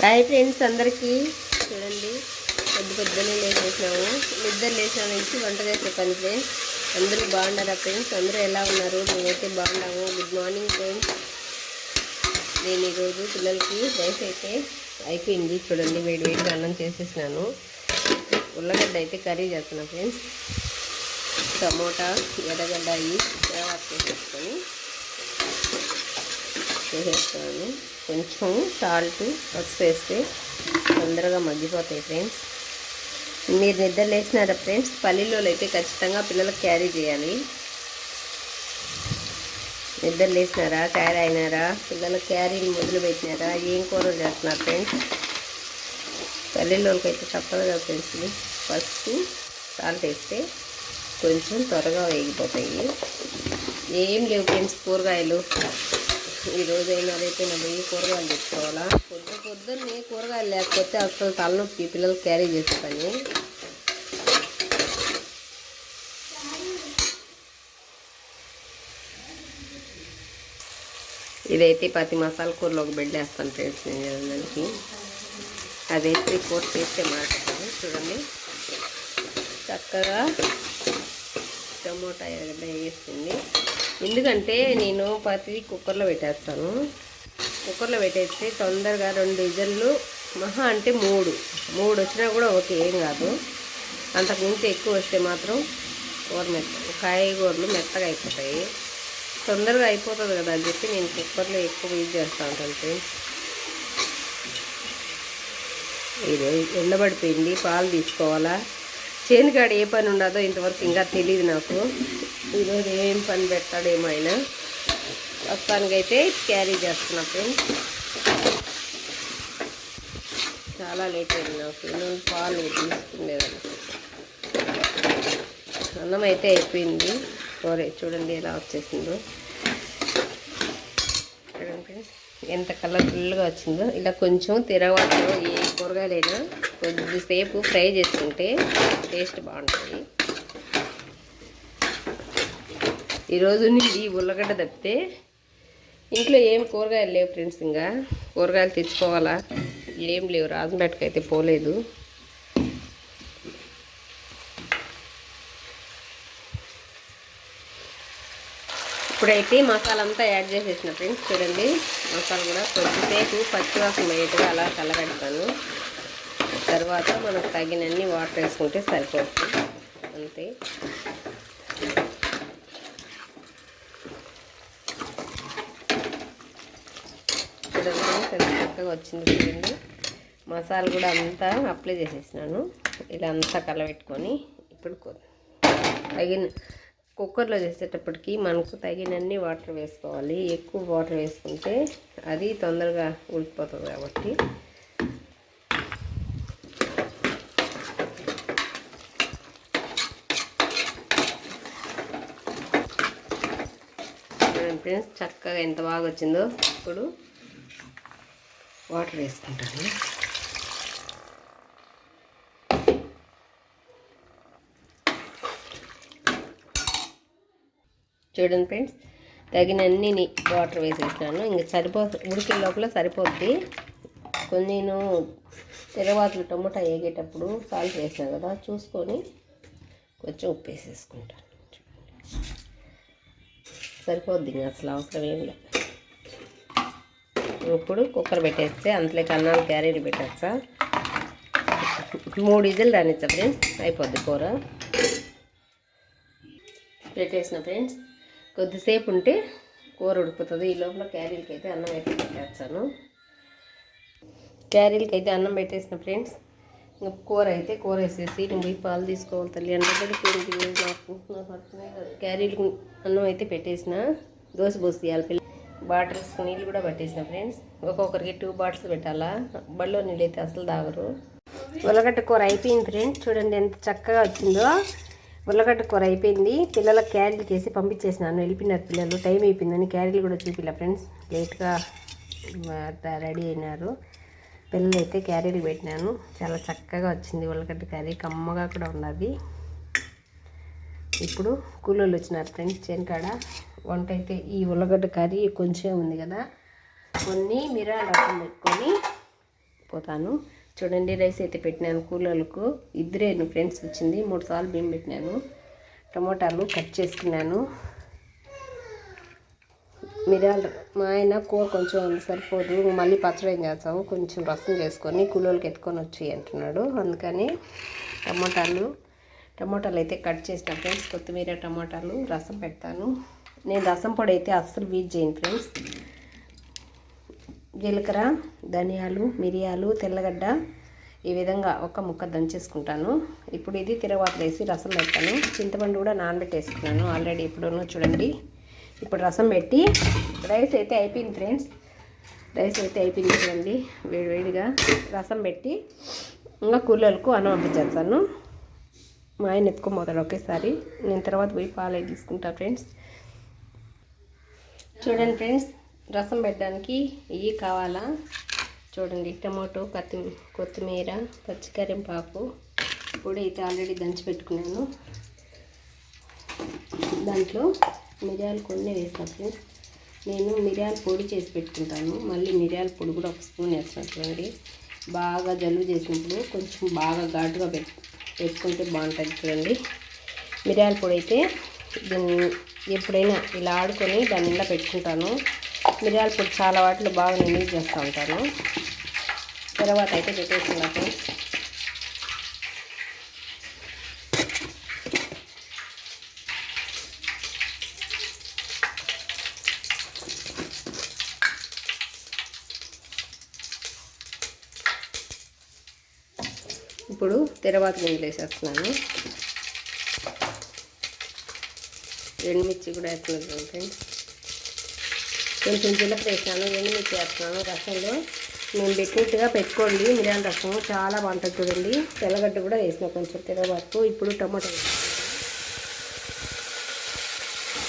Hi friends అందరికీ. చూడండి పొద్దు పొద్దున్నే లేచేసినాము నిద్ర లేచిన నుంచి వంట చేసే పని ఫ్రెండ్స్. అందరూ బాగున్నారా ఫ్రెండ్స్? అందరూ ఎలా ఉన్నారు? మేమైతే బాగున్నాము. గుడ్ మార్నింగ్ ఫ్రెండ్స్ నేను ఈరోజు పిల్లలకి రైస్ అయితే అయిపోయింది. చూడండి వేడి వేడిగా అన్నం చేసేసినాను. ఉల్లగడ్డ అయితే కర్రీ చేస్తున్నాను ఫ్రెండ్స్. టమోటా ఎర్రగడ్డ అవి తర్వాత చేసేసుకొని చేసేస్తాను కొంచెం సాల్ట్ పసుపు వేస్తే తొందరగా మగ్గిపోతాయి ఫ్రెండ్స్ మీరు నిద్ర లేచినారా ఫ్రెండ్స్ పల్లీలో అయితే ఖచ్చితంగా పిల్లలకు క్యారీ చేయాలి. నిద్ర లేచినారా? క్యారీ అయినారా? పిల్లలకు క్యారీని మొదలు పెట్టినారా? ఏం కూర చేస్తున్నారు ఫ్రెండ్స్ పల్లీలోకి అయితే తప్పదు కదా ఫ్రెండ్స్ ఫస్ట్ సాల్ట్ వేస్తే కొంచెం త్వరగా వేగిపోతాయి. ఏం లేవు ఫ్రెండ్స్ కూరగాయలు. ఈరోజు రోజు అయినా ఏ కూరగాయలు తెచ్చుకోవాలా? పొద్దు పొద్దున్నే కూరగాయలు లేకపోతే అసలు తలనొప్పి పిల్లలు క్యారీ చేసే పని. ఇదైతే పది మసాలా కూరలో ఒక బెడ్ వేస్తాను ఫ్రెండ్స్ నేను దానికి అదైతే కూర చేస్తే మాట్లాడతాను చూడండి. చక్కగా టమోటా ఎర్రగడ్డ వేస్తుంది. ఎందుకంటే నేను పత్తి కుక్కర్లో పెట్టేస్తాను. కుక్కర్లో పెట్టేస్తే తొందరగా రెండు విజల్లు మహా అంటే మూడు. మూడు వచ్చినా కూడా ఓకే ఏం కాదు. అంతకుమించి ఎక్కువ వస్తే మాత్రం కూర మెత్త కాయగూరలు మెత్తగా అయిపోతాయి. తొందరగా అయిపోతుంది కదా అని చెప్పి నేను కుక్కర్లో ఎక్కువ యూజ్ చేస్తూ ఉంటాను ఇది ఎండబడిపోయింది పాలు తీసుకోవాలా? చేనుకాడ ఏ పని ఉండదో ఇంతవరకు ఇంకా తెలియదు నాకు. ఈరోజు ఏం పని పెట్టాడేమో ఆయన. ప్రస్తుతానికైతే క్యారీ చేస్తున్నా ఫ్రెండ్స్. చాలా లేట్ అయింది నాకు. నేను పాలు తీసుకునేదాన్ని. అన్నం అయితే అయిపోయింది. కూర చూడండి ఎలా వచ్చేసిందో. ఫ్రెండ్స్ ఎంత కలర్ఫుల్గా వచ్చిందో. ఇలా కొంచెం తిరగవాటలో ఏ కూరగాయలైనా కొద్దిసేపు ఫ్రై చేసుకుంటే టేస్ట్ బాగుంటుంది. ఈరోజు నుండి ఉల్లగడ్డ తప్పితే ఇంట్లో ఏం కూరగాయలు లేవు ఫ్రెండ్స్ ఇంకా. కూరగాయలు తెచ్చుకోవాలా? ఏం లేవు. రాజంపేటకి అయితే పోలేదు. ఇప్పుడైతే మసాలా అంతా యాడ్ చేసేసిన ఫ్రెండ్స్ చూడండి. మసాలా కూడా కొద్దిసేపు పచ్చివాసన పోయేట్టుగా అలా కలగెడతాను తర్వాత మనకు తగినన్ని వాటర్ వేసుకుంటే సరిపోతుంది. అంతే చూడండి ఎంత చక్కగా వచ్చింది చూడండి. మసాలా కూడా అంతా అప్లై చేసేసినాను. ఇలా అంతా కలబెట్టుకొని ఇప్పుడు తగిన కుక్కర్లో చేసేటప్పటికి మనకు తగినన్ని వాటర్ వేసుకోవాలి. ఎక్కువ వాటర్ వేసుకుంటే అది తొందరగా ఉడికిపోతుంది కాబట్టి. ఫ్రెండ్స్ చక్కగా ఎంత బాగా వచ్చిందో. ఇప్పుడు వాటర్ వేసుకుంటాను. చూడండి ఫ్రెండ్స్ తగినన్ని వాటర్ వేసేసినాను. ఇంక సరిపో ఉడికే లోపల సరిపోద్ది. కొన్ని నేను తెరవాతలు టమోటా వేగేటప్పుడు సాల్ట్ వేసినా కదా చూసుకొని కొంచెం ఉప్పు వేసేసుకుంటాను. సరిపోద్ది ఇంకా అసలు అవసరం ఏం లేదు. ఇప్పుడు కుక్కర్ పెట్టేస్తే అంతలోకి అన్నాలు క్యారీలు పెట్టచ్చా? మూడు ఇజలు రానిచ్చా ఫ్రెండ్స్? అయిపోద్ది కూర. పెట్టేసిన ఫ్రెండ్స్ కొద్దిసేపు ఉంటే కూర ఉడిపోతుంది ఈ లోపల క్యారీలకి అయితే అన్నం అయితే పెట్టేస్తాను. క్యారీలకి అయితే అన్నం పెట్టేసిన ఫ్రెండ్స్ ఇంకా కూర అయితే కూర వేసేసి నేను పోయి పాలు తీసుకోవాలి తల్లి. ఎండబడిపోయింది నాకు నాకు అర్థమే కాదు క్యారీలకు అన్నం అయితే పెట్టేసిన. దోశ పోసి తీయాలి పిల్ల బాటిల్స్ నీళ్ళు కూడా పట్టేసిన ఫ్రెండ్స్. ఒక్కొక్కరికి టూ బాటిల్స్ పెట్టాలా? బళ్ళో నీళ్ళు అయితే అసలు తాగరు. ఉల్లగడ్డ కూర అయిపోయింది ఫ్రెండ్స్. చూడండి ఎంత చక్కగా వచ్చిందో. ఉల్లగడ్డ కూర అయిపోయింది. పిల్లలకు క్యారీలు చేసి పంపించేసినాను. వెళ్ళిపోయినారు పిల్లలు. టైం అయిపోయిందని క్యారీలు కూడా చూపిల్ల ఫ్రెండ్స్. లేట్గా రెడీ అయినారు. పిల్లలు అయితే క్యారీలు పెట్టినాను. చాలా చక్కగా వచ్చింది ఉల్లగడ్డ కర్రీ. కమ్మగా కూడా ఉన్నది. ఇప్పుడు కూలోళ్ళు వచ్చినారు ఫ్రెండ్స్ చేనకాడ. వంట అయితే ఈ ఉల్లగడ్డ కర్రీ కొంచెం ఉంది కదా. కొన్ని మిరాలు రసం పెట్టుకొని పోతాను. చూడండి రైస్ అయితే పెట్టినాను కూలర్లకు. ఇద్దరే ఫ్రెండ్స్ వచ్చింది మూడు సార్లు బియ్యం పెట్టినాను. టమోటాలు కట్ చేసుకున్నాను. మిరాలు మా ఆయన కూర కొంచెం సరిపోదు. మళ్ళీ పచ్చడి ఏం చేస్తాము కొంచెం రసం చేసుకొని కూలోళ్ళకి ఎత్తుకొని వచ్చి అంటున్నాడు. అందుకని టమోటాలు టమోటాలు అయితే కట్ చేసిన ఫ్రెండ్స్ కొత్తిమీర టమోటాలు రసం పెడతాను. నేను రసం పొడి అయితే అస్సలు వీజ్ చేయను ఫ్రెండ్స్. జీలకర్ర ధనియాలు మిరియాలు తెల్లగడ్డ ఈ విధంగా ఒక ముక్క దంచేసుకుంటాను. ఇప్పుడు ఇది తిరగవాతలు వేసి రసం పెడతాను. చింతపండు కూడా నానబెట్టేసుకున్నాను ఆల్రెడీ ఎప్పుడోనో చూడండి. ఇప్పుడు రసం పెట్టి రైస్ అయితే అయిపోయింది ఫ్రెండ్స్. రైస్ అయితే అయిపోయింది చూడండి. వేడివేడిగా రసం పెట్టి ఇంకా కూలోళ్ళకు అన్నం పంపించేస్తాను. మా ఆయన ఎత్తుకోబోతాడు ఒకేసారి. నేను తర్వాత పోయి పాలు తీసుకుంటా ఫ్రెండ్స్. చూడండి ఫ్రెండ్స్ రసం పెట్టడానికి ఇవి కావాలా? చూడండి టమాటో కొత్తి కొత్తిమీర పచ్చికరింపాకు పొడి అయితే ఆల్రెడీ దంచి పెట్టుకున్నాను. దాంట్లో మిరియాలు కొన్ని వేస్తాను ఫ్రెండ్స్. నేను మిరియాల పొడి చేసి పెట్టుకుంటాను. మళ్ళీ మిరియాల పొడి కూడా ఒక స్పూన్ వేస్తాను చూడండి. బాగా జలుబు చేసినప్పుడు కొంచెం బాగా ఘాటుగా పెట్టు పెట్టుకుంటే బాగుంటుంది చూడండి. మిరియాల పొడి అయితే దీన్ని ఎప్పుడైనా ఇలా ఆడుకొని దాని నిండా పెట్టుకుంటాను. మిరియాల పొడి చాలా వాటిలో బాగా నేను యూజ్ చేస్తూ ఉంటాను. తర్వాత అయితే పెట్టేస్తున్నా ఫ్రెండ్స్. ఇప్పుడు తర్వాత గింజలు వేసేస్తున్నాను. ఎండుమిర్చి కూడా వేస్తున్నాను ఫ్రెండ్స్ కొంచెం జీలకర్ర వేసినాను ఎండుమిర్చి వేస్తున్నాను. రసంలో నేను పెట్టినట్టుగా పెట్టుకోండి. మిరియాల రసం చాలా బాగుంటుంది చూడండి. తెల్లగడ్డ కూడా వేసిన కొంచెం తెల్లవరకు ఇప్పుడు టమాటా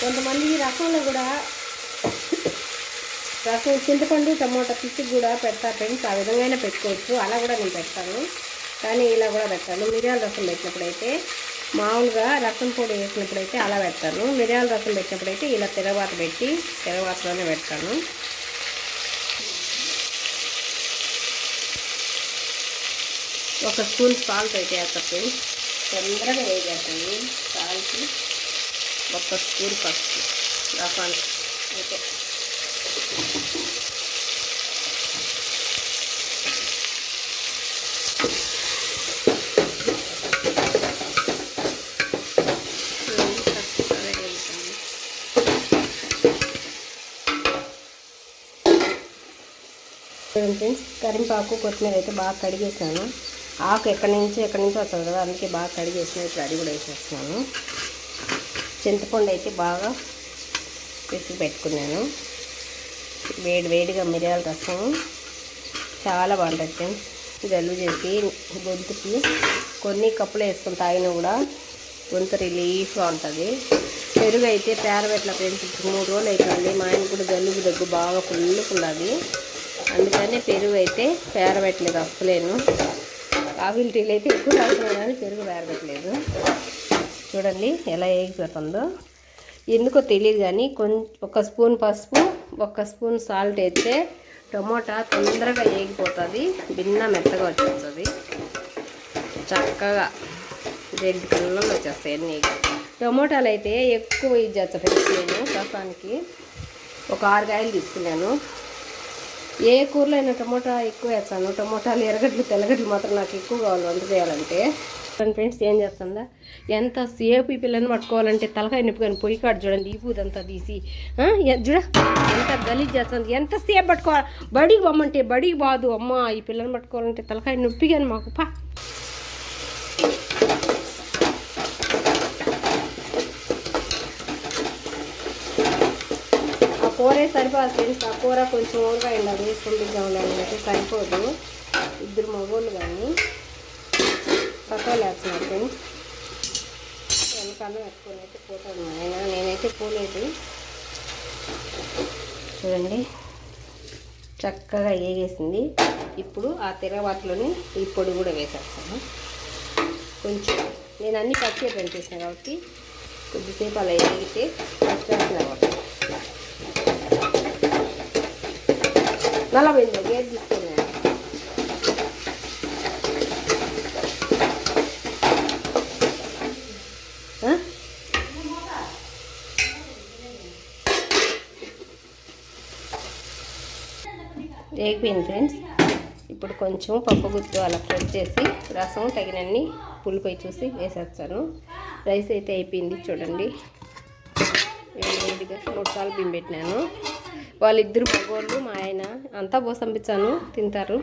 కొంతమంది ఈ రసంలో కూడా రసం చింతపండు టమాటా పిచ్చి కూడా పెడతారు ఫ్రెండ్స్. ఆ విధంగా పెట్టుకోవచ్చు. అలా కూడా నేను పెడతాను. కానీ ఇలా కూడా పెడతాను మిరియాల రసం పెట్టినప్పుడైతే మామూలుగా రసం పొడి వేసినప్పుడైతే అలా పెడతాను. మిరియాల రసం పెట్టినప్పుడైతే ఇలా తెరవాత పెట్టి తెరవాతలోనే పెడతాను. ఒక స్పూన్ సాల్ట్ అయితే వేస్తాను తొందరగా వేసేస్తాను సాల్ట్ ఒక స్పూన్ పసుపు రసానికి ఓకే. చూడండి ఫ్రెండ్స్ కరింపాకు కొత్తిమీర అయితే బాగా కడిగేసాను. ఆకు ఎక్కడి నుంచి ఎక్కడి నుంచి వస్తుంది కదా అందుకే బాగా కడిగేసిన ఇప్పుడు అది కూడా వేసేస్తున్నాను. చింతపండు అయితే బాగా పిసికి పెట్టుకున్నాను. వేడి వేడిగా మిరియాల రసం చాలా బాగుంటుంది ఫ్రెండ్స్. జల్లు చేసి గొంతుకి కొన్ని కప్పులు వేసుకొని తాగినా కూడా గొంతు రిలీఫ్గా ఉంటుంది. పెరుగు అయితే పేరబెట్ల ఫ్రెండ్స్ మూడు రోజులు అవుతుంది మా ఆయన కూడా జలుబు దగ్గు బాగా ఫుల్లుకున్నది అందుకని పెరుగు అయితే పేరబెట్టలేదు అస్సలేను. కాఫీలు టీలు అయితే ఎక్కువ తాగుతున్నాను కానీ పెరుగు పేరబెట్టలేదు. చూడండి ఎలా వేగిపోతుందో. ఎందుకో తెలియదు కానీ కొంచెం ఒక స్పూన్ పసుపు ఒక స్పూన్ సాల్ట్ వేస్తే టమోటా తొందరగా వేగిపోతుంది భిన్న మెత్తగా వచ్చేస్తుంది. చక్కగా రెడ్ కలర్లో వచ్చేస్తాయి అన్నీ. టమోటాలు అయితే ఎక్కువ ఇది ఫ్రెండ్స్ నేను రసానికి ఒక ఆరు కాయలు తీసుకున్నాను. ఏ కూరలో అయినా టమోటా ఎక్కువ వేస్తాను. టమోటాలు ఎర్రగడ్డలు తెల్లగడ్డలు మాత్రం నాకు ఎక్కువ కావాలి వంట చేయాలంటే. ఫ్రెండ్స్ ఏం చేస్తుందా? ఎంత సేపు ఈ పిల్లని పట్టుకోవాలంటే తలకాయ నొప్పి కానీ పొయ్యి కాడు చూడండి ఈ పూదంతా తీసి. చూడ ఎంత గలీజ్ చేస్తుంది. ఎంత సేపు పట్టుకోవాలి? బడికి పోమంటే బడికి బాదు. అమ్మ ఈ పిల్లని పట్టుకోవాలంటే తలకాయ నొప్పి కానీ మాకు పా. కూరే సరిపోదు తెలుసు? ఆ కూర కొంచెం ఊరుగా ఉండాలి వేసుకొని తిందాం అంటే సరిపోదు. ఇద్దరు మగోళ్ళు కానీ తక్కువ వేస్తున్నారు ఫ్రెండ్స్. వెనకాల పెట్టుకొని అయితే పోతాను ఆయన నేనైతే పోలేదు. చూడండి. చక్కగా ఏగేసింది. ఇప్పుడు ఆ తిరగబాటులోని ఈ పొడి కూడా వేసేస్తాను. కొంచెం. నేను అన్ని పచ్చి పెంచేసాను కాబట్టి కొద్దిసేపు అలా ఏగితే పచ్చివేసిన నలభై గేర్ తీసుకున్నాను వేగిపోయింది ఫ్రెండ్స్ ఇప్పుడు కొంచెం పప్పు గుత్తు అలా ఫ్రై చేసి రసం తగినన్ని పులిపోయి చూసి వేసేస్తాను. రైస్ అయితే అయిపోయింది చూడండి. వేడిగా మూడు సార్లు బింబెట్టినాను. వాళ్ళిద్దరు మగవాళ్ళు మా ఆయన. అంతా పోసంపించాను తింటారు.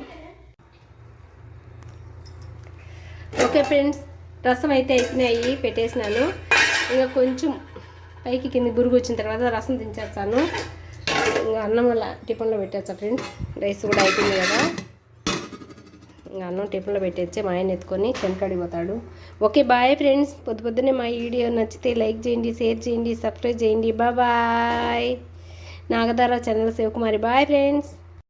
ఓకే ఫ్రెండ్స్ రసం అయితే అయిపోయినాయి పెట్టేసినాను. ఇంకా కొంచెం పైకి కింద బురుగు వచ్చిన తర్వాత రసం దించేస్తాను. ఇంకా అన్నం అలా టిఫిన్లో పెట్టేస్తా ఫ్రెండ్స్. రైస్ కూడా అయిపోయింది కదా. ఇంకా అన్నం టిఫిన్లో పెట్టేస్తే మా ఆయన ఎత్తుకొని చెనకాడికి ఓకే బాయ్ ఫ్రెండ్స్. పొద్దు పొద్దున్నే మా వీడియో నచ్చితే లైక్ చేయండి షేర్ చేయండి సబ్స్క్రైబ్ చేయండి. Bye. Nagadhara channel Sivakumari bye friends